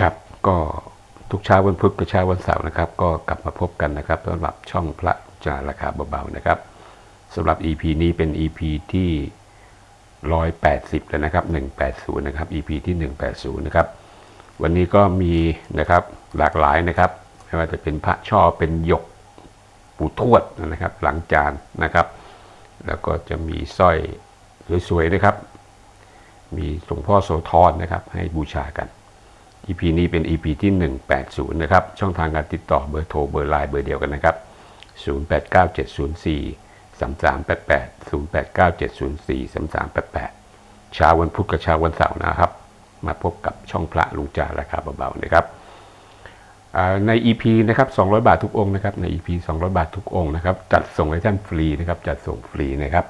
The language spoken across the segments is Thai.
ครับก็ทุกเช้าวันพุธกับเช้าวันเสาร์นะครับ ก็กลับมาพบกันนะครับสำหรับช่องพระจาราคาเบาๆนะครับสำหรับ EP นี้เป็น EP ที่ 180แล้วนะครับ 180 นะครับ EP ที่ 180 นะครับ วันนี้ก็มีนะครับหลากหลายนะครับไม่ว่าจะเป็นพระช่อเป็นหยกปู่ทวดนะครับ หลังจานนะครับ แล้วก็จะมีสร้อยสวยๆนะครับ มีหลวงพ่อโสธรนะครับ ให้บูชากัน EP นี้เป็น EP ที่ 180 นะครับ ช่องทางการติดต่อเบอร์โทรเบอร์ไลน์เบอร์เดียวกันนะครับ 089704 3388 089704 3388เช้าวันพุธกับเช้าวันเสาร์นะครับ มาพบกับช่องพระลุงจาราคาเบาๆนะครับใน EP นะครับ 200 บาททุกองค์นะครับ ใน EP 200 บาททุกองค์นะครับ จัดส่งให้ท่านฟรีนะครับ จัดส่งฟรีนะครับ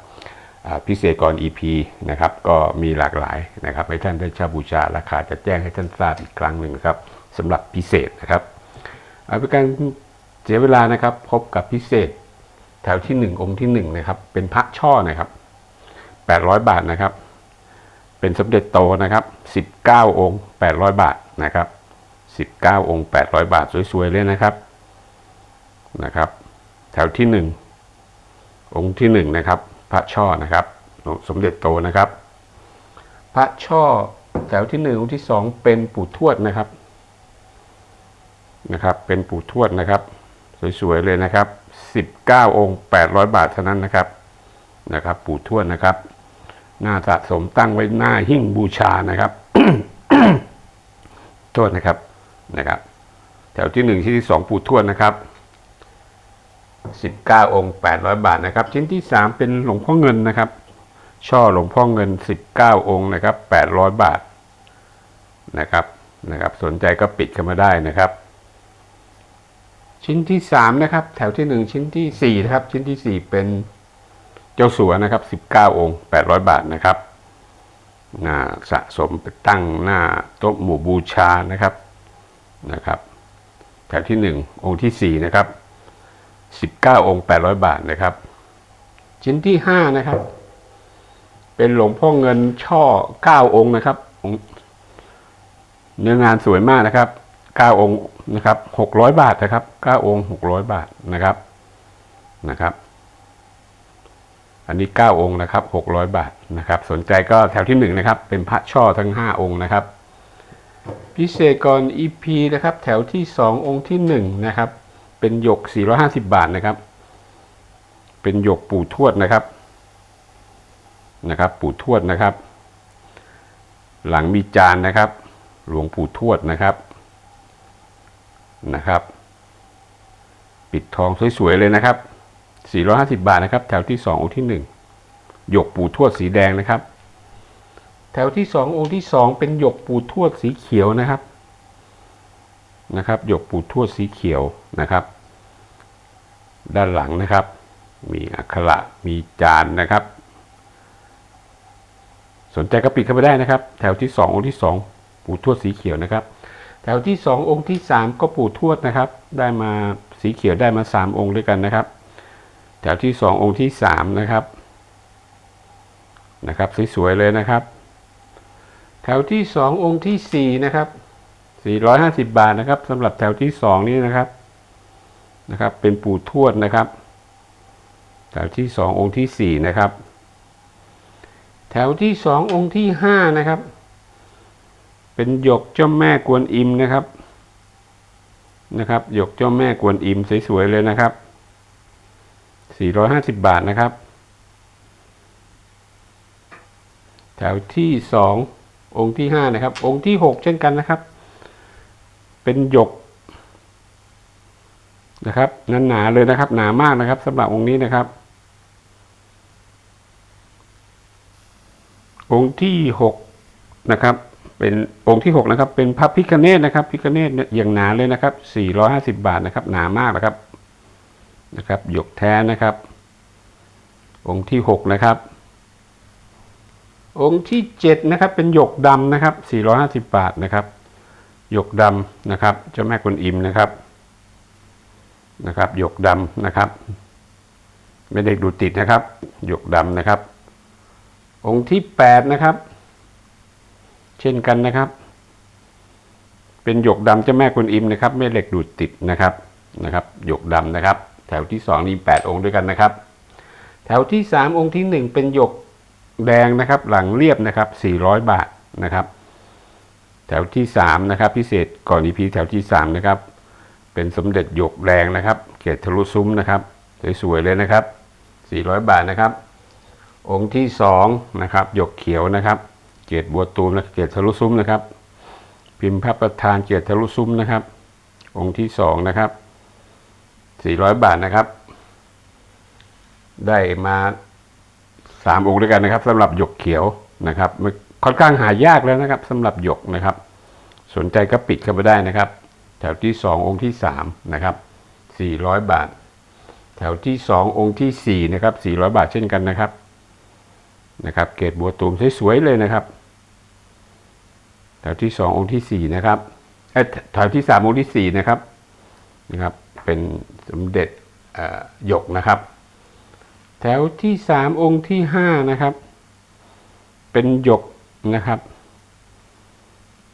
พิเศษก่อน EP นะครับก็มีหลากหลายนะครับให้ท่านได้เช่าบูชาราคาจะแจ้งให้ท่านทราบอีกครั้งหนึ่งครับสำหรับพิเศษนะครับเอาเป็นการเสียเวลานะครับพบกับพิเศษแถวที่ 1 องค์ที่1นะครับเป็นพระช่อนะครับ 800 บาทนะครับ เป็นสมเด็จโตนะครับ 19 องค์ 800 บาทนะครับ 19 องค์ 800 บาทสวยๆเลยนะครับนะครับ แถวที่ 1 องค์ที่หนึ่งนะครับ พระช่อนะครับ สมเด็จโตนะครับ พระช่อแถวที่หนึ่งองค์ที่สองเป็นปู่ทวดนะครับนะครับ เป็นปู่ทวดนะครับ สวยๆเลยนะครับสิบเก้าองค์แปดร้อยบาทเท่านั้นนะครับนะครับ ปู่ทวดนะครับ หน้าสะสมตั้งไว้หน้าหิ้งบูชานะครับโทษนะครับนะครับ แถวที่หนึ่งชีที่สองปู่ทวดนะครับ 19 องค์ 800 บาทนะครับ ชิ้นที่ 3 เป็นหลวงพ่อเงินนะครับ ช่อหลวงพ่อเงิน 19 องค์นะครับ 800 บาทนะครับนะครับสนใจก็ปิดเข้ามาได้นะครับ ชิ้นที่ 3 นะครับ แถวที่ 1 ชิ้นที่ 4 นะครับ ชิ้นที่ 4 เป็นเจ้าสัวนะครับ 19 องค์ 800 บาทนะครับหน้าสะสมไปตั้งหน้าโต๊ะหมู่บูชานะครับนะครับ แถวที่ 1 องค์ทีสี่4 นะครับ 19 องค์ 800 บาทนะครับ ชิ้นที่ 5 นะครับ เป็นหลวงพ่อเงินช่อ 9 องค์นะครับ เนื้องานสวยมากนะครับ 9 องค์นะครับ 600 บาทนะครับ 9 องค์ 600 บาทนะครับนะครับ อันนี้ 9 องค์นะครับ 600 บาทนะครับ สนใจก็แถวที่1นะครับ เป็นพระช่อทั้ง 5 องค์นะครับ พิเศษก่อน EP นะครับ แถวที่ 2 องค์ที่ 1 นะครับ เป็นหยก 450 บาทนะครับ เป็นหยกปู่ทวดนะครับ นะครับ ปู่ทวดนะครับ หลังมีจานนะครับ หลวงปู่ทวดนะครับนะครับ ปิดทองสวยๆเลยนะครับ 450 บาทนะครับ แถวที่ 2 องค์ที่ 1 หยกปู่ทวดสีแดงนะครับ แถวที่ 2 องค์ที่ 2 เป็นหยกปู่ทวดสีเขียวนะครับ นะครับหยกปู่ทวดสีเขียวนะครับ ด้านหลังนะครับ มีอักขระมีจานนะครับ สนใจก็ปิดเข้าไปได้นะครับ แถวที่ 2 องค์ที่ 2 ปู่ทวดสีเขียวนะครับ แถวที่ 2 องค์ที่ 3 ก็ปู่ทวดนะครับ ได้มาสีเขียวได้มา 3 องค์ด้วยกันนะครับ แถวที่ 2 องค์ที่ 3 นะครับนะครับสวยๆเลยนะครับ แถวที่ 2 องค์ทีสี่4 นะครับ 450 บาทนะครับสำหรับแถวที่ 2 นี้นะครับนะครับ เป็นปู่ทวดนะครับ แถวที่ 2 องค์ที่ 4 นะครับ แถวที่ 2 องค์ที่ 5 นะครับ เป็นหยกเจ้าแม่กวนอิมนะครับนะครับหยกเจ้าแม่กวนอิมสวยๆเลยนะครับ 450 บาทนะครับ แถวที่ 2 องค์ที่ 5 นะครับ องค์ที่ 6 เช่นกันนะครับ เป็นหยกนะครับนั้นหนาเลยนะครับ หนามากนะครับสำหรับองค์นี้นะครับ องค์ที่หกนะครับ เป็นองค์ที่หกนะครับ เป็นพระพิคเนตนะครับพิคเนตเนี่ยอย่างหนาเลยนะครับสี่ร้อยห้าสิบาทนะครับ หนามากนะครับนะครับ หยกแท้นะครับ องค์ที่หกนะครับ องค์ที่เจ็ดนะครับ เป็นหยกดำนะครับสี่ร้อยห้าสิบาทนะครับ หยกดำนะครับเจ้าแม่กวนอิมนะครับนะครับหยกดำนะครับ ไม่ได้ดูติดนะครับหยกดำนะครับ องค์ที่แปดนะครับ เช่นกันนะครับ เป็นหยกดำเจ้าแม่กวนอิมนะครับแม่เหล็กดูดติดนะครับนะครับหยกดำนะครับ แถวที่สองนี่แปดองค์ด้วยกันนะครับ แถวที่สามองค์ที่หนึ่งเป็นหยกแดงนะครับ หลังเรียบนะครับสี่ร้อยบาทนะครับ ถวที่สามนะครับพิเศษก่อนอีพีแถวที่สามนะครับเป็นสมเด็จหยกแดงนะครับ เกศทะลุซุ้มนะครับสวยๆเลยนะครับสี่ร้อยบาทนะครับ องค์ที่สองนะครับหยกเขียวนะครับ เกศบัวตูมและเกศทะลุซุ้มนะครับ พิมพ์พระประธานเกตทะลุซุ้มนะครับ องค์ที่สองนะครับ 400 บาทนะครับ ได้มาสามองค์ด้วยกันนะครับสำหรับหยกเขียวนะครับ ค่อนข้างหายากแล้วนะครับสำหรับหยกนะครับ สนใจก็ปิดเข้าไปได้นะครับ แถวที่สององค์ที่สามนะครับ 400 บาท แถวที่สององค์ที่สี่นะครับ 400 บาทเช่นกันนะครับนะครับ เกตบัวตูมสวยๆเลยนะครับ แถวที่สององค์ที่สี่นะครับแถวที่สามองค์ที่สี่นะครับนะครับ เป็นสมเด็จหยกนะครับ แถวที่สามองค์ที่ห้านะครับ เป็นหยก นะครับ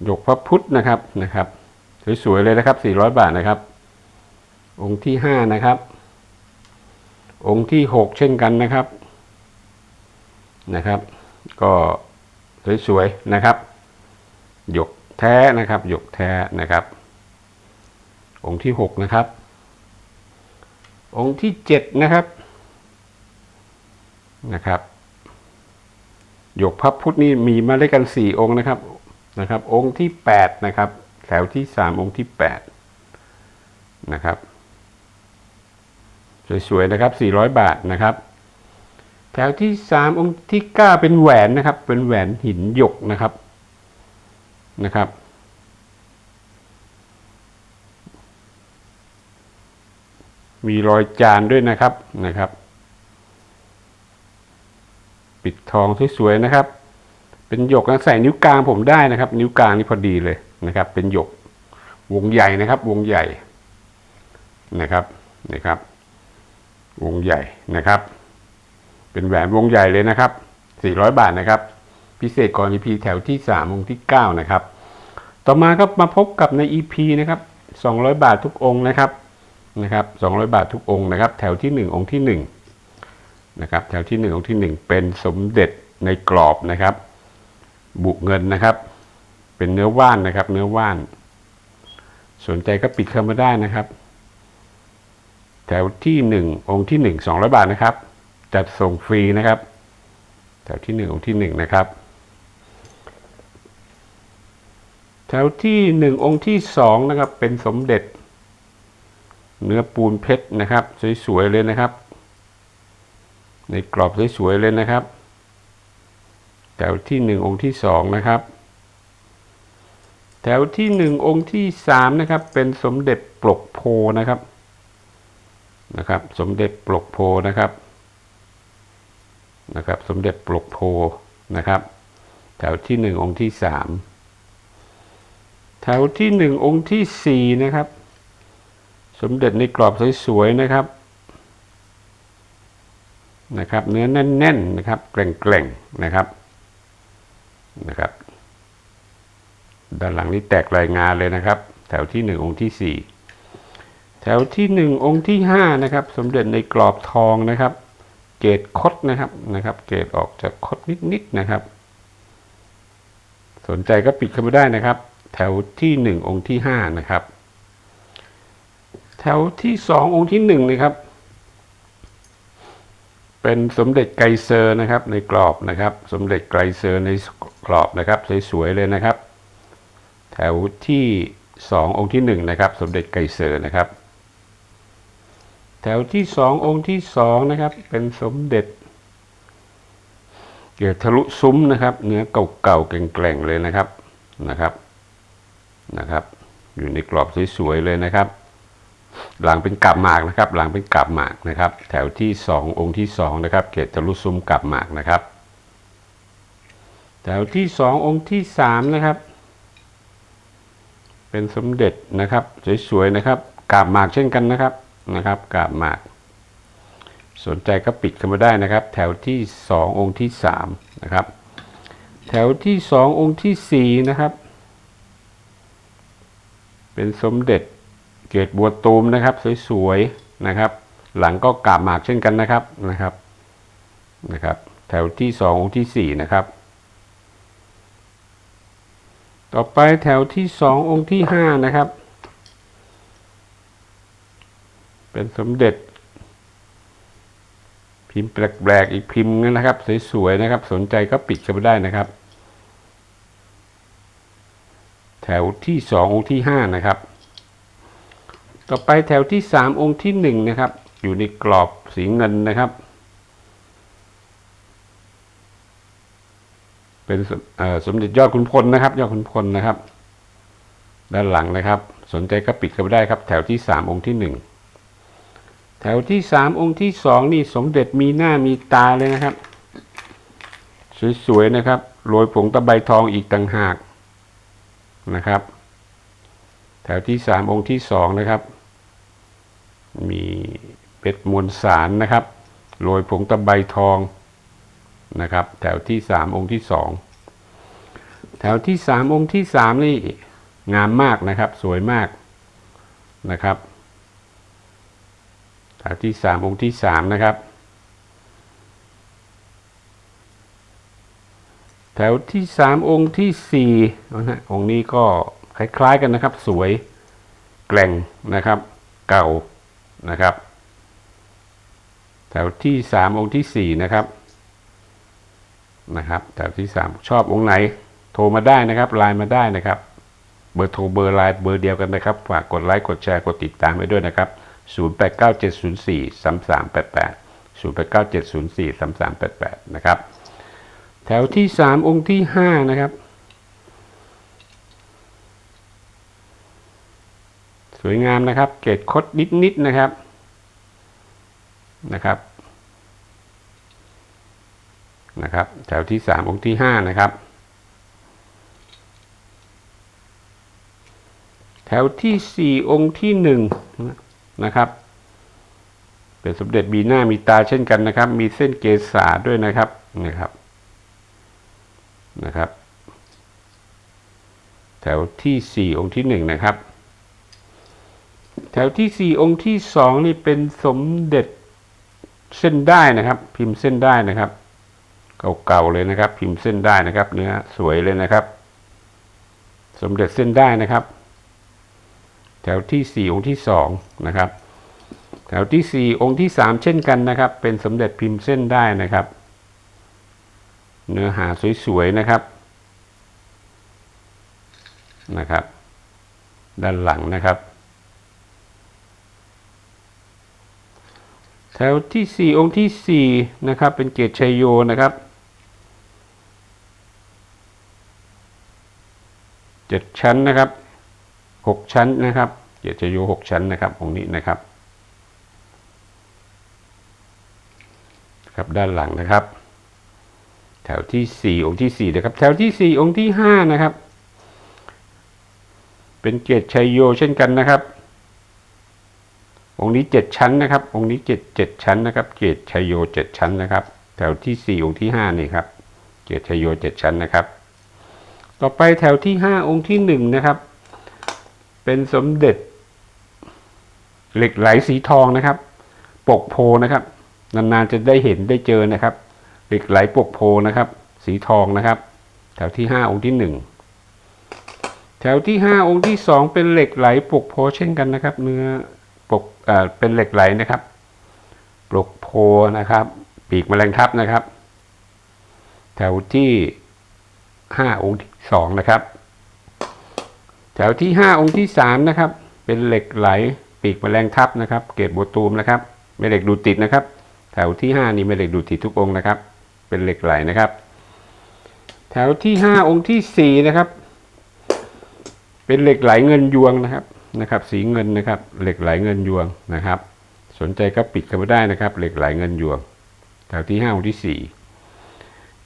หยกพระพุทธนะครับนะครับ สวยๆเลยนะครับสี่ร้อยบาทนะครับ องค์ที่ห้านะครับ องค์ที่หกเช่นกันนะครับนะครับ ก็สวยๆนะครับ หยกแท้นะครับ หยกแท้นะครับ องค์ที่หกนะครับ องค์ที่เจ็ดนะครับนะครับ หยกพระพุทธนี่มีมาด้วยกันสี่องค์นะครับนะครับ องค์ที่แปดนะครับ แถวที่สามองค์ที่แปดนะครับ สวยๆนะครับสี่ร้อยบาทนะครับ แถวที่สามองค์ที่เก้าเป็นแหวนนะครับ เป็นแหวนหินหยกนะครับนะครับมีรอยจานด้วยนะครับนะครับ ปิดทองสวยๆนะครับ เป็นหยกนะใส่นิ้วกลางผมได้นะครับ นิ้วกลางนี่พอดีเลยนะครับ เป็นหยกวงใหญ่นะครับ วงใหญ่นะครับนะครับ วงใหญ่นะครับ เป็นแหวนวงใหญ่เลยนะครับ 400 บาทนะครับ พิเศษก่อน EP แถวที่3องค์ที่ 9 นะครับ ต่อมาก็มาพบกับใน EP นะครับ 200 บาททุกองค์นะครับนะครับ 200 บาททุกองค์นะครับ แถวที่ 1 องค์ที่ 1 นะครับแถวที่1องค์ที่ 1 เป็นสมเด็จในกรอบนะครับ บุเงินนะครับ เป็นเนื้อว่านนะครับ เนื้อว่าน สนใจก็ปิดเข้ามาได้นะครับ แถวที่ 1 องค์ที่ 1 200 บาทนะครับ จัดส่งฟรีนะครับ แถวที่ 1 องค์ที่ 1 นะครับ แถวที่หนึ่งองค์ที่สองนะครับ เป็นสมเด็จ เนื้อปูนเพชรนะครับ สวยๆเลยนะครับ ในกรอบสวยๆเลยนะครับ แถวที่หนึ่งองค์ที่สองนะครับ แถวที่หนึ่งองค์ที่สามนะครับ เป็นสมเด็จปลกโพนะครับนะครับ สมเด็จปลกโพนะครับนะครับ สมเด็จปลกโพนะครับ แถวที่หนึ่งองค์ที่สามแถวที่หนึ่งองค์ที่สี่นะครับ สมเด็จในกรอบสวยๆนะครับ นะครับ เนื้อแน่นๆนะครับแกร่งๆนะครับนะครับ ด้านหลังนี้แตกรายงานเลยนะครับ แถวที่หนึ่งองค์ที่สี่แถวที่หนึ่งองค์ที่ห้านะครับ สมเด็จในกรอบทองนะครับ เกรดคดนะครับนะครับ เกรดออกจากคดนิดๆนะครับ สนใจก็ปิดเข้ามาได้นะครับ แถวที่หนึ่งองค์ที่ห้านะครับ แถวที่สององค์ที่หนึ่งนะครับ เป็นสมเด็จไกเซอร์นะครับในกรอบนะครับ สมเด็จไกเซอร์ในกรอบนะครับสวยๆเลยนะครับ แถวที่สององค์ที่หนึ่งนะครับสมเด็จไกเซอร์นะครับ แถวที่สององค์ที่สองนะครับเป็นสมเด็จเกียรทะลุซุ้มนะครับ เนื้อเก่าๆแกร่งๆเลยนะครับนะครับนะครับ อยู่ในกรอบสวยๆเลยนะครับ หลังเป็นกับหมากนะครับ หลังเป็นกับหมากนะครับ แถวที่สององค์ที่สองนะครับ เกศทะลุซุ้มกับหมากนะครับ แถวที่สององค์ที่สามนะครับ เป็นสมเด็จนะครับ สวยๆนะครับกาบหมากเช่นกันนะครับนะครับกาบหมาก สนใจก็ปิดเข้ามาได้นะครับ แถวที่สององค์ที่สามนะครับ แถวที่สององค์ที่สี่นะครับ เป็นสมเด็จ เกตบัวตูมนะครับ สวยๆนะครับ หลังก็กาบหมากเช่นกันนะครับนะครับนะครับ แถวที่สององค์ที่สี่นะครับ ต่อไปแถวที่สององค์ที่ห้านะครับ เป็นสมเด็จ พิมพ์แปลกๆอีกพิมพ์นึงนะครับ สวยๆนะครับ สนใจก็ปิดกันไปได้นะครับ แถวที่สององค์ที่ห้านะครับ ต่อไปแถวที่สามองค์ที่หนึ่งนะครับ อยู่ในกรอบสีเงินนะครับ เป็นสมเด็จยอดขุนพลนะครับ ยอดขุนพลนะครับ ด้านหลังนะครับ สนใจก็ปิดกันไปได้ครับ แถวที่สามองค์ที่หนึ่งแถวที่สามองค์ที่สองนี่สมเด็จมีหน้ามีตาเลยนะครับ สวยๆนะครับโรยผงตะไบทองอีกต่างหากนะครับ แถวที่สามองค์ที่สองนะครับ มีเป็ดมวลสารนะครับโรยผงตะไบทองนะครับ แถวที่สามองค์ที่สองแถวที่สามองค์ที่สามนี่งามมากนะครับ สวยมากนะครับ แถวที่สามองค์ที่สามนะครับ แถวที่สามองค์ที่สี่นะองค์นี้ก็คล้ายๆกันนะครับ สวยแกร่งนะครับ เก่า นะครับ แถวที่สามองค์ที่สี่นะครับนะครับแถวที่สามชอบองค์ไหน โทรมาได้นะครับไลน์มาได้นะครับ เบอร์โทรเบอร์ไลน์เบอร์เดียวกันนะครับ ฝากกดไลค์กดแชร์กดติดตามไว้ด้วยนะครับ 089704 3388 089704 3388 นะครับ แถวที่สามองค์ที่ห้านะครับ สวยงามนะครับ เกตคดนิดๆนะครับนะครับนะครับ แถวที่สามองค์ที่ห้านะครับ แถวที่สี่องค์ที่หนึ่งนะครับเป็นสมเด็จมีหน้ามีตาเช่นกันนะครับ มีเส้นเกษาด้วยนะครับนะครับนะครับ แถวที่สี่องค์ที่หนึ่งนะครับ แถวที่สี่องค์ที่สองนี่เป็นสมเด็จเส้นได้นะครับ พิมพ์เส้นได้นะครับ เก่าๆเลยนะครับ พิมพ์เส้นได้นะครับ เนื้อสวยเลยนะครับ สมเด็จเส้นได้นะครับ แถวที่สี่องค์ที่สองนะครับ แถวที่สี่องค์ที่สามเช่นกันนะครับ เป็นสมเด็จพิมพ์เส้นได้นะครับ เนื้อหาสวยๆนะครับนะครับ ด้านหลังนะครับ แถวที่สี่องค์ที่สี่นะครับ เป็นเกตชัยโยนะครับเจ็ดชั้นนะครับหกชั้นนะครับเกตชัยโยหกชั้นนะครับองค์นี้นะครับครับด้านหลังนะครับ แถวที่สี่องค์ที่สี่นะครับ แถวที่สี่องค์ที่ห้านะครับ เป็นเกตชัยโยเช่นกันนะครับ องค์นี้เจ็ดชั้นนะครับ องค์นี้เจ็ดเจ็ดชั้นนะครับ เกตชัยโยเจ็ดชั้นนะครับ แถวที่สี่องค์ที่ห้านี่ครับ เกตชัยโยเจ็ดชั้นนะครับ ต่อไปแถวที่ห้าองค์ที่หนึ่งนะครับ เป็นสมเด็จ เหล็กไหลสีทองนะครับ ปกโพนะครับ นานๆจะได้เห็นได้เจอนะครับ เหล็กไหลปกโพนะครับ สีทองนะครับ แถวที่ห้าองค์ที่หนึ่งแถวที่ห้าองค์ที่สองเป็นเหล็กไหลปกโพเช่นกันนะครับ เนื้อ เป็นเหล็กไหลนะครับ ปลกโพนะครับ ปีกแมลงทับนะครับ แถวที่ห้าองค์ที่สองนะครับ แถวที่ห้าองค์ที่สามนะครับ เป็นเหล็กไหลปีกแมลงทับนะครับ เกตโบตูมนะครับไม่เหล็กดูดติดนะครับ แถวที่ห้านี่ไม่เหล็กดูดติดทุกองค์นะครับ เป็นเหล็กไหลนะครับ แถวที่ห้าองค์ที่สี่นะครับ เป็นเหล็กไหลเงินยวงนะครับ นะครับ สีเงินนะครับ เหล็กไหลเงินยวงนะครับ สนใจก็ปิดกันไปได้นะครับ เหล็กไหลเงินยวง แถวที่ห้าองค์ที่สี่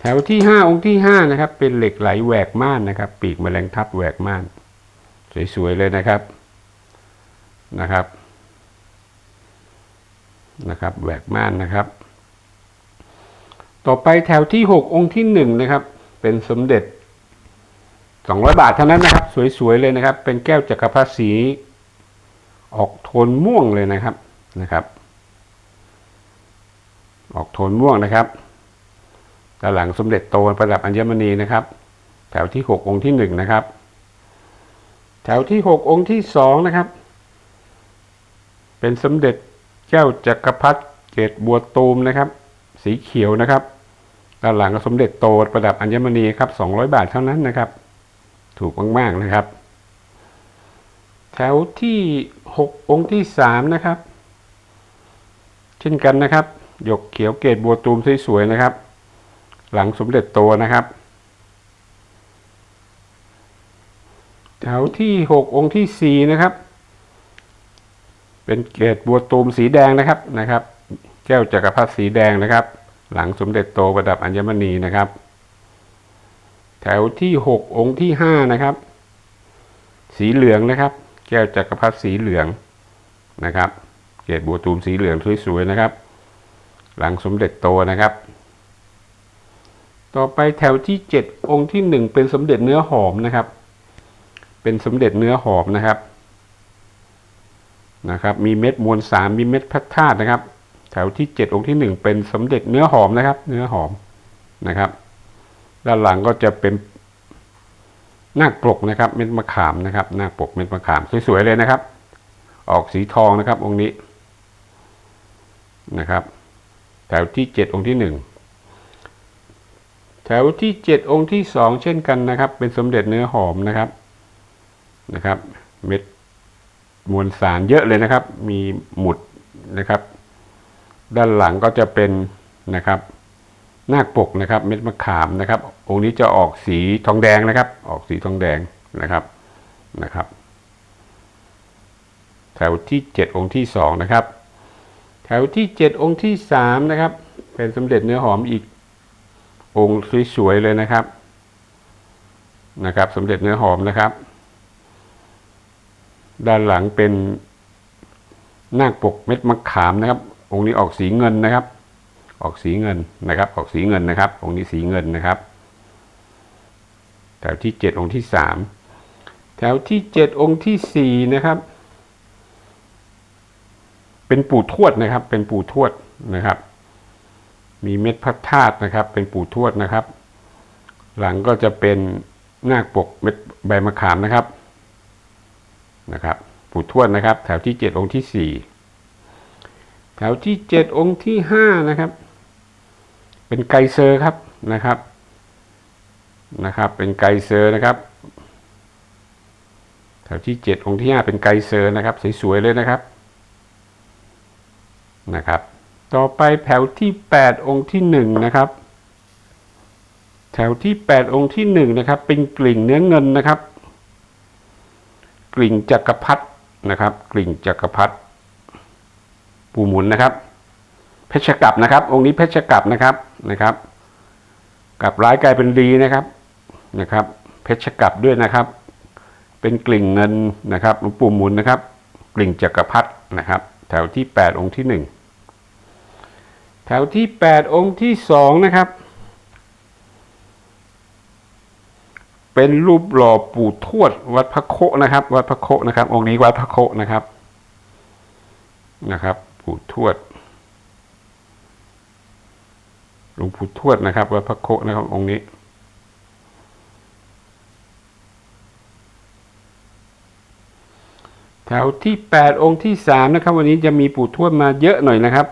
แถวที่ห้าองค์ที่ห้านะครับ เป็นเหล็กไหลแหวกม่านนะครับ ปีกแมลงทับแหวกม่าน สวยๆเลยนะครับนะครับนะครับแหวกม่านนะครับ ต่อไปแถวที่หกองค์ที่หนึ่งนะครับ เป็นสมเด็จ สองร้อยบาทเท่านั้นนะครับ สวยๆเลยนะครับ เป็นแก้วจักรพรรดิสีออกโทนม่วงเลยนะครับนะครับ ออกโทนม่วงนะครับด้านหลังสมเด็จโตประดับอัญมณีนะครับ แถวที่หกองค์ที่หนึ่งนะครับแถวที่หกองค์ที่สองนะครับ เป็นสมเด็จแก้วจักรพรรดิเกตบัวตูมนะครับ สีเขียวนะครับด้านหลังสมเด็จโตประดับอัญมณีครับสองร้อยบาทเท่านั้นนะครับ ถูกมากๆนะครับ แถวที่หกองค์ที่สามนะครับ เช่นกันนะครับ หยกเขียวเกตบัวตูมสวยๆนะครับ หลังสมเด็จโตนะครับ แถวที่หกองค์ที่สี่นะครับ เป็นเกตบัวตูมสีแดงนะครับนะครับ แก้วจักรพรรดิสีแดงนะครับ หลังสมเด็จโตประดับอัญมณีนะครับ แถวที่หกองค์ที่ห้านะครับ สีเหลืองนะครับ แก้วจักรพรรดิสีเหลืองนะครับ เกตบัวตูมสีเหลืองสวยๆนะครับ หลังสมเด็จโตนะครับ ต่อไปแถวที่เจ็ดองค์ที่หนึ่งเป็นสมเด็จเนื้อหอมนะครับ เป็นสมเด็จเนื้อหอมนะครับนะครับมีเม็ดมวลสามมีเม็ดพระธาตุนะครับ แถวที่เจ็ดองค์ที่หนึ่งเป็นสมเด็จเนื้อหอมนะครับ เนื้อหอมนะครับ ด้านหลังก็จะเป็นนาคปกนะครับ เม็ดมะขามนะครับนาคปกเม็ดมะขามสวยๆเลยนะครับ ออกสีทองนะครับ องค์นี้นะครับ แถวที่เจ็ดองค์ที่หนึ่งแถวที่เจ็ดองค์ที่สองเช่นกันนะครับ เป็นสมเด็จเนื้อหอมนะครับนะครับ เม็ดมวลสารเยอะเลยนะครับ มีหมุดนะครับ ด้านหลังก็จะเป็นนะครับ นาคปกนะครับ เม็ดมะขามนะครับ องค์นี้จะออกสีทองแดงนะครับ ออกสีทองแดงนะครับนะครับ แถวที่เจ็ดองค์ที่สองนะครับ แถวที่เจ็ดองค์ที่สามนะครับ เป็นสมเด็จเนื้อหอมอีกองค์สวยๆเลยนะครับนะครับสมเด็จเนื้อหอมนะครับ ด้านหลังเป็นนาคปกเม็ดมะขามนะครับ องค์นี้ออกสีเงินนะครับ ออกสีเงินนะครับ ออกสีเงินนะครับ องค์นี้สีเงินนะครับ แถวที่เจ็ดองค์ที่สามแถวที่เจ็ดองค์ที่สี่นะครับ เป็นปู่ทวดนะครับ เป็นปู่ทวดนะครับ มีเม็ดพระธาตุนะครับ เป็นปู่ทวดนะครับ หลังก็จะเป็นนาคปกเม็ดใบมะขามนะครับนะครับปู่ทวดนะครับ แถวที่เจ็ดองค์ที่สี่แถวที่เจ็ดองค์ที่ห้านะครับ เป็นไกเซอร์ครับนะครับนะครับ เป็นไกเซอร์นะครับแถวที่เจ็ดองค์ที่ห้าเป็นไกเซอร์นะครับสวยๆเลยนะครับนะครับ ต่อไปแถวที่แปดองค์ที่หนึ่งนะครับแถวที่แปดองค์ที่หนึ่งนะครับเป็นกลิ่งเนื้อเงินนะครับ กลิ่งจักรพรรดินะครับ กลิ่งจักรพรรดิปูหมุนนะครับ เพชรกลับนะครับ องค์นี้เพชรกลับนะครับนะครับกลับร้ายกลายเป็นดีนะครับนะครับ เพชรกลับด้วยนะครับ เป็นกลิ่งเงินนะครับหลวงปู่มุนนะครับ กลิ่งจักรพรรดินะครับ แถวที่แปดองค์ที่หนึ่งแถวที่แปดองค์ที่สองนะครับ เป็นรูปหล่อปู่ทวดวัดพระโคนะครับ วัดพระโคนะครับ องค์นี้วัดพระโคนะครับนะครับ ปู่ทวด หลวงปู่ทวดนะครับวัดพระโคนะครับองค์นี้ แถวที่แปดองค์ที่สามนะครับ วันนี้จะมีปู่ทวดมาเยอะหน่อยนะครับ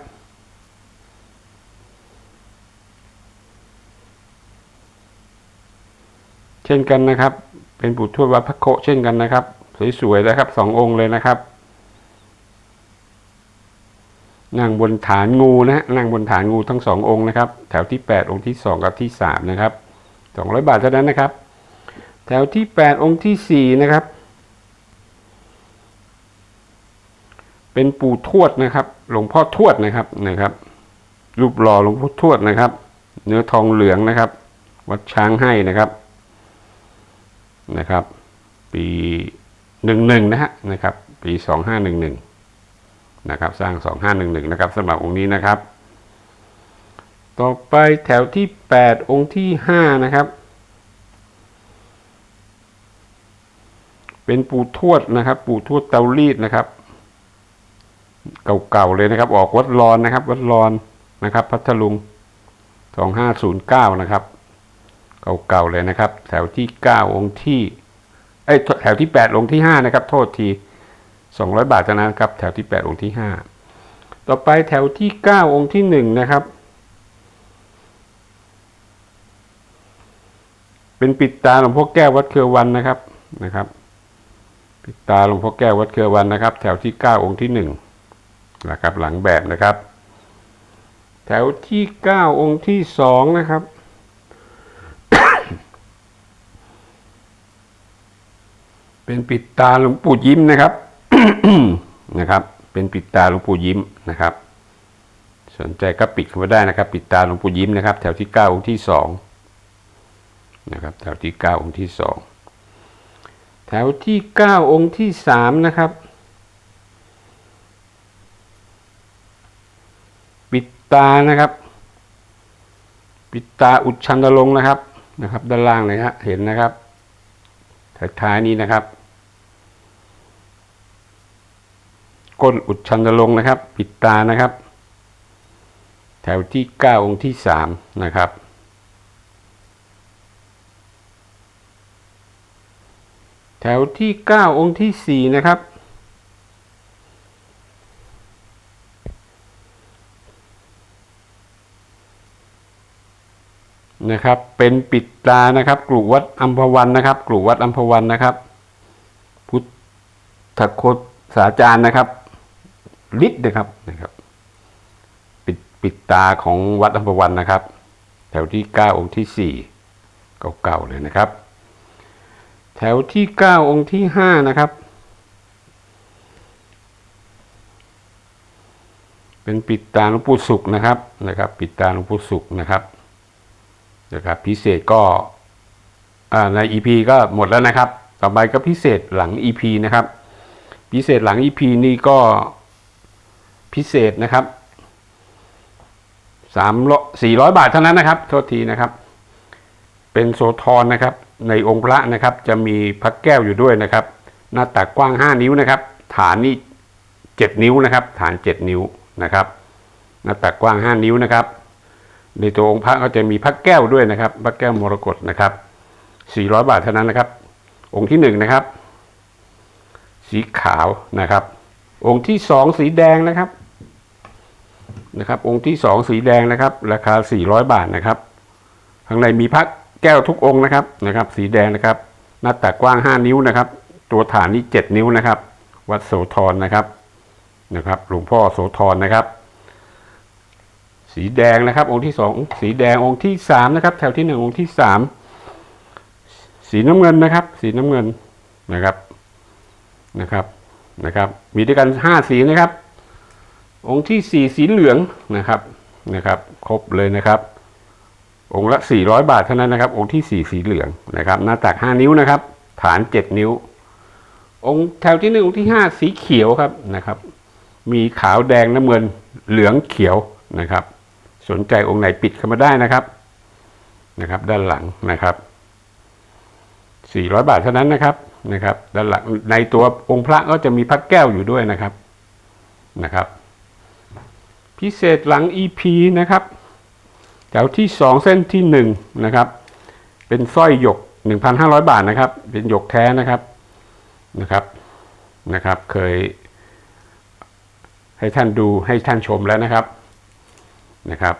เช่นกันนะครับ เป็นปู่ทวดวัดพระโคเช่นกันนะครับ สวยๆนะครับสององค์เลยนะครับ นั่งบนฐานงูนะฮะนั่งบนฐานงูทั้งสององค์นะครับ แถวที่แปดองค์ที่สองกับที่สามนะครับสองร้อยบาทเท่านั้นนะครับ แถวที่แปดองค์ที่สี่นะครับ เป็นปู่ทวดนะครับ หลวงพ่อทวดนะครับนะครับ รูปหล่อหลวงพ่อทวดนะครับ เนื้อทองเหลืองนะครับ วัดช้างให้นะครับนะครับ ปีหนึ่งหนึ่งนะฮะนะครับ ปีสองห้าห นะครับสร้างสองห้าหนึ่งหนึ่งนะครับสำหรับองค์นี้นะครับ ต่อไปแถวที่แปดองค์ที่ห้านะครับ เป็นปูทวดนะครับ ปูทวดเตารีดนะครับ เก่าๆเลยนะครับ ออกวัดรอนนะครับ วัดรอนนะครับ พัทลุงสองห้าศูนย์เก้านะครับ เก่าๆเลยนะครับ แถวที่เก้าองค์ที่เอ้แถวที่แปดองค์ที่ห้านะครับ โทษที สองร้อยบาทเท่านั้นครับ แถวที่แปดองค์ที่ห้าต่อไปแถวที่เก้าองค์ที่หนึ่งนะครับ เป็นปิดตาหลวงพ่อแก้ววัดเครือวันนะครับนะครับ ปิดตาหลวงพ่อแก้ววัดเครือวันนะครับ แถวที่เก้าองค์ที่หนึ่งนะครับ หลังแบบนะครับ แถวที่เก้าองค์ที่สองนะครับเป็นปิดตาหลวงปู่ยิ้มนะครับ นะครับ เป็นปิดตาหลวงปู่ยิ้มนะครับ สนใจก็ปิดเข้ามาได้นะครับ ปิดตาหลวงปู่ยิ้มนะครับ แถวที่เก้าองค์ที่สองนะครับ แถวที่เก้าองค์ที่สองแถวที่เก้าองค์ที่สามนะครับ ปิดตานะครับ ปิดตาอุดชันตลงนะครับนะครับ ด้านล่างเลยฮะเห็นนะครับท้ายๆนี้นะครับ ก้นอุดชันตลงนะครับ ปิดตานะครับ แถวที่เก้าองค์ที่สามนะครับ แถวที่เก้าองค์ที่สี่นะครับ นะครับ เป็นปิดตานะครับ กลุ่วัดอัมพวันนะครับ กลุ่วัดอัมพวันนะครับ พุทธโคสาจารย์นะครับ ฤทธิ์นะครับนะครับ ปิดปิดตาของวัดอัมพวันนะครับ แถวที่เก้าองค์ที่สี่เก่าๆเลยนะครับ แถวที่เก้าองค์ที่ห้านะครับ เป็นปิดตาหลวงปู่สุขนะครับนะครับ ปิดตาหลวงปู่สุขนะครับนะครับพิเศษก็อ่าใน EP ก็หมดแล้วนะครับ ต่อไปก็พิเศษหลัง EP นะครับ พิเศษหลัง EP นี่ก็ พิเศษนะครับสามสี่ร้อยบาทเท่านั้นนะครับ โทษทีนะครับ เป็นโซทอนนะครับ ในองค์พระนะครับ จะมีพระแก้วอยู่ด้วยนะครับ หน้าตักกว้าง5นิ้วนะครับ ฐานนี่7นิ้วนะครับ ฐาน7นิ้วนะครับ หน้าตักกว้าง5นิ้วนะครับ ในตัวองค์พระก็จะมีพระแก้วด้วยนะครับพระแก้วมรกตนะครับ400บาทเท่านั้นนะครับ องค์ที่หนึ่งนะครับ สีขาวนะครับ องค์ที่สองสีแดงนะครับ นะครับ องค์ที่สองสีแดงนะครับ ราคา 400 บาทนะครับ ข้างในมีพระแก้วทุกองค์นะครับนะครับ สีแดงนะครับ หน้าตักกว้าง 5 นิ้วนะครับ ตัวฐานนี่7นิ้วนะครับ วัดโสธรนะครับนะครับหลวงพ่อโสธรนะครับ สีแดงนะครับ องค์ที่สองสีแดงองค์ที่สามนะครับ แถวที่หนึ่งองค์ที่สามสีน้ำเงินนะครับ สีน้ำเงินนะครับนะครับนะครับ มีด้วยกันห้าสีนะครับ องค์ที่สี่สีเหลืองนะครับนะครับ ครบเลยนะครับ องค์ละ 400 บาทเท่านั้นนะครับ องค์ที่ 4 สีเหลืองนะครับ หน้าตัก 5 นิ้วนะครับ ฐาน 7 นิ้ว องค์แถวที่1องค์ที่ 5 สีเขียวครับนะครับ มีขาวแดงน้ำเงินเหลืองเขียวนะครับ สนใจองค์ไหนปิดเข้ามาได้นะครับนะครับ ด้านหลังนะครับ 400 บาทเท่านั้นนะครับนะครับ ด้านหลังในตัวองค์พระก็จะมีพระแก้วอยู่ด้วยนะครับนะครับ พิเศษหลัง EP นะครับแถวที่สองเส้นที่หนึ่งนะครับ เป็นสร้อยหยกหนึ่งพันห้าร้อยบาทนะครับ เป็นหยกแท้นะครับนะครับนะครับ เคย ให้ท่านดูให้ท่านชมแล้วนะครับนะครับ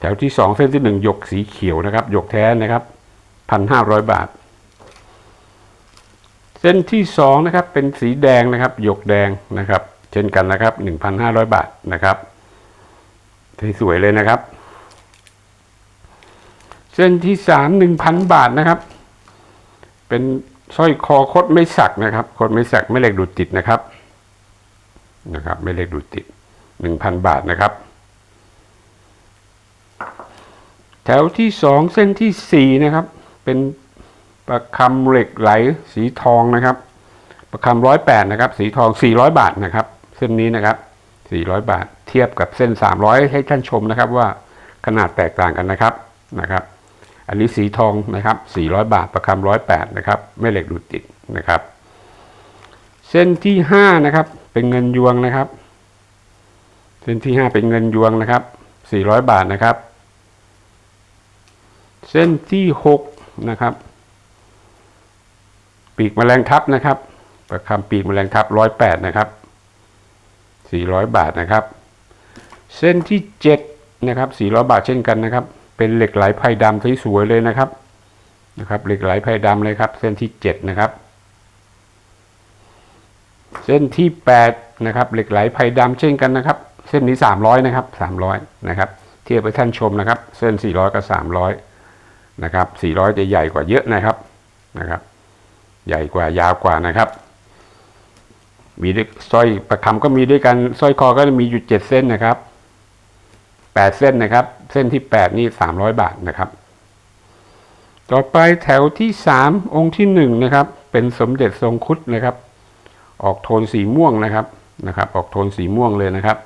แถวที่สองเส้นที่หนึ่งหยกสีเขียวนะครับ หยกแท้นะครับพันห้าร้อยบาท เส้นที่สองนะครับ เป็นสีแดงนะครับ หยกแดงนะครับ เช่นกันนะครับหนึ่งพันห้าร้อยบาทนะครับสวยๆเลยนะครับ เส้นที่สามหนึ่งพันบาทนะครับ เป็นสร้อยคอคดไม่สักนะครับคดไม่สักไม่เหล็กดูดติดนะครับนะครับ ไม่เหล็กดูดติดหนึ่งพันบาทนะครับ แถวที่สองเส้นที่สี่นะครับ เป็นประคำเหล็กไหลสีทองนะครับ ประคำร้อยแปดนะครับ สีทองสี่ร้อยบาทนะครับ ส้นนี้นะครับสี่ร้อยบาท เทียบกับเส้นสามร้อยให้ท่านชมนะครับว่าขนาดแตกต่างกันนะครับนะครับ อันนี้สีทองนะครับ 400 บาทประคำ108นะครับไม่เหล็กดูดติดนะครับ เส้นที่ห้านะครับ เป็นเงินยวงนะครับ เส้นที่ห้าเป็นเงินยวงนะครับสี่ร้อยบาทนะครับ เส้นที่หกนะครับปีกแมลงทับนะครับ ประคำปีกแมลงทับร้อยแปดนะครับ สี่ร้อยบาทนะครับ เส้นที่เจ็ดนะครับสี่ร้อยบาทเช่นกันนะครับ เป็นเหล็กไหลไพดำสวยเลยนะครับนะครับเหล็กไหลไพดำเลยครับ เส้นที่เจ็ดนะครับ เส้นที่แปดนะครับเหล็กไหลไพดำเช่นกันนะครับ เส้นนี้สามร้อยนะครับสามร้อยนะครับ เทียบไปท่านชมนะครับ เส้นสี่ร้อยกับสามร้อยนะครับสี่ร้อยจะใหญ่กว่าเยอะนะครับนะครับ ใหญ่กว่ายาวกว่านะครับ มีด้วยสร้อยประคำก็มีด้วยกันสร้อยคอก็มีอยู่เจ็ดเส้นนะครับแปดเส้นนะครับ เส้นที่แปดนี่สามร้อยบาทนะครับ ต่อไปแถวที่สามองค์ที่หนึ่งนะครับ เป็นสมเด็จทรงคุดนะครับ ออกโทนสีม่วงนะครับนะครับ ออกโทนสีม่วงเลยนะครับ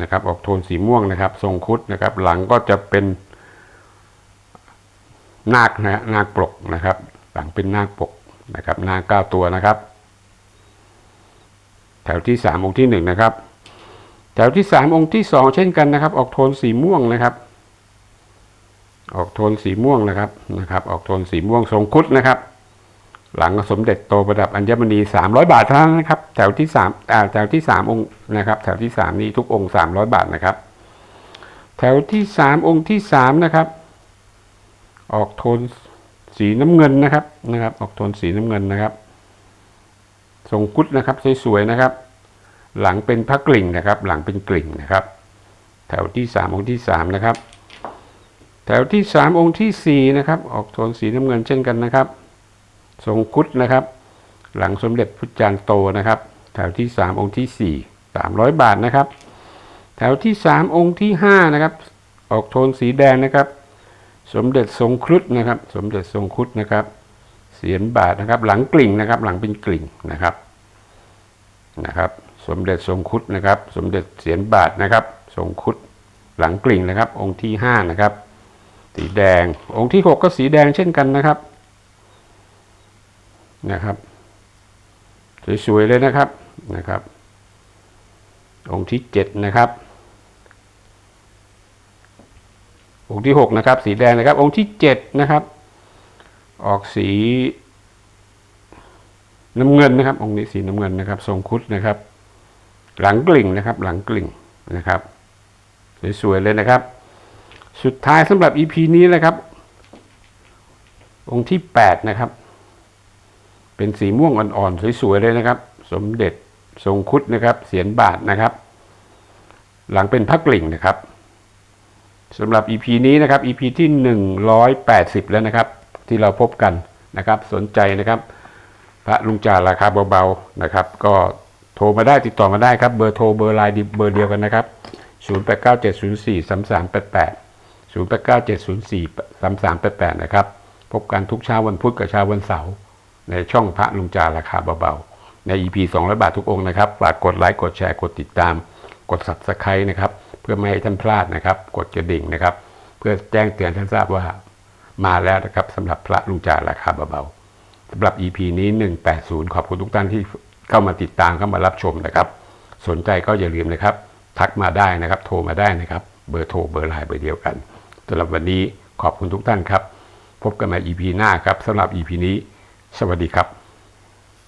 นะครับ ออกโทนสีม่วงนะครับ ทรงคุดนะครับ หลังก็จะเป็นนาคนะฮะนาคปลกนะครับ หลังเป็นนาคปลกนะครับนาคเก้าตัวนะครับ ถวที่สามองค์ที่หนึ่งนะครับ แถวที่สามองค์ที่สองเช่นกันนะครับ ออกโทนสีม่วงนะครับ ออกโทนสีม่วงนะครับนะครับ ออกโทนสีม่วงทรงคุดนะครับ หลังสมเด็จโตประดับอัญมณีสามร้อยบาทเท่านั้นนะครับแถวที่สามอ่าแถวที่สามองค์นะครับแถวที่สามนี้ทุกองค์สามร้อยบาทนะครับ แถวที่สามองค์ที่สามนะครับ ออกโทนสีน้ำเงินนะครับนะครับ ออกโทนสีน้ำเงินนะครับ ทรงกุดนะครับสวยๆนะครับ หลังเป็นพระกลิ่งนะครับ หลังเป็นกลิ่งนะครับ แถวที่สามองค์ที่สามนะครับ แถวที่สามองค์ที่สี่นะครับ ออกโทนสีน้ำเงินเช่นกันนะครับ ทรงคุดนะครับ หลังสมเด็จพุทธจารย์โตนะครับ แถวที่สามองค์ที่สี่สามร้อยบาทนะครับ แถวที่สามองค์ที่ห้านะครับ ออกโทนสีแดงนะครับ สมเด็จทรงครุฑนะครับ สมเด็จทรงครุฑนะครับ เสียนบาทนะครับ หลังกลิ่งนะครับ หลังเป็นกลิ่งนะครับนะครับ สมเด็จทรงครุฑนะครับ สมเด็จเสียนบาทนะครับ ทรงครุฑหลังกลิ่งนะครับ องค์ที่ห้านะครับ สีแดง องค์ที่หกก็สีแดงเช่นกันนะครับนะครับสวยๆเลยนะครับนะครับ องค์ที่เจ็ดนะครับ องค์ที่หกนะครับ สีแดงนะครับ องค์ที่เจ็ดนะครับ ออกสีน้ำเงินนะครับ องค์นี้สีน้ำเงินนะครับ ทรงคุดนะครับ หลังกลิ่งนะครับ หลังกลิ่งนะครับสวยๆเลยนะครับ สุดท้ายสำหรับ EP นี้นะครับ องค์ที่แปดนะครับ เป็นสีม่วงอ่อนๆสวยๆเลยนะครับ สมเด็จทรงคุดนะครับ เสียนบาทนะครับ หลังเป็นพระกลิ่งนะครับสำหรับ EP นี้นะครับ EP ที่ 180 แล้วนะครับ ที่เราพบกันนะครับ สนใจนะครับ พระลุงจ่าราคาเบาๆนะครับ ก็โทรมาได้ติดต่อมาได้ครับ เบอร์โทรเบอร์ไลน์เบอร์เดียวกันนะครับ 0897043388 0897043388 นะครับ พบกันทุกเช้าวันพุธกับเช้าวันเสาร์ในช่องพระลุงจาราคาเบาๆ ใน EP 200 บาททุกองค์นะครับฝากกดไลค์กดแชร์กดติดตาม กด subscribe นะครับ เพื่อไม่ให้ท่านพลาดนะครับ กดกระดิ่งนะครับ เพื่อแจ้งเตือนท่านทราบว่า มาแล้วนะครับสำหรับพระลูจาราคาเบาๆสำหรับ EP นี้ 180 ขอบคุณทุกท่านที่เข้ามาติดตามเข้ามารับชมนะครับ สนใจก็อย่าลืมนะครับ ทักมาได้นะครับ โทรมาได้นะครับ เบอร์โทรเบอร์ไลน์เบอร์เดียวกันสำหรับวันนี้ขอบคุณทุกท่านครับ พบกันใหม่ EP หน้าครับสำหรับ EP นี้ สวัสดีครับ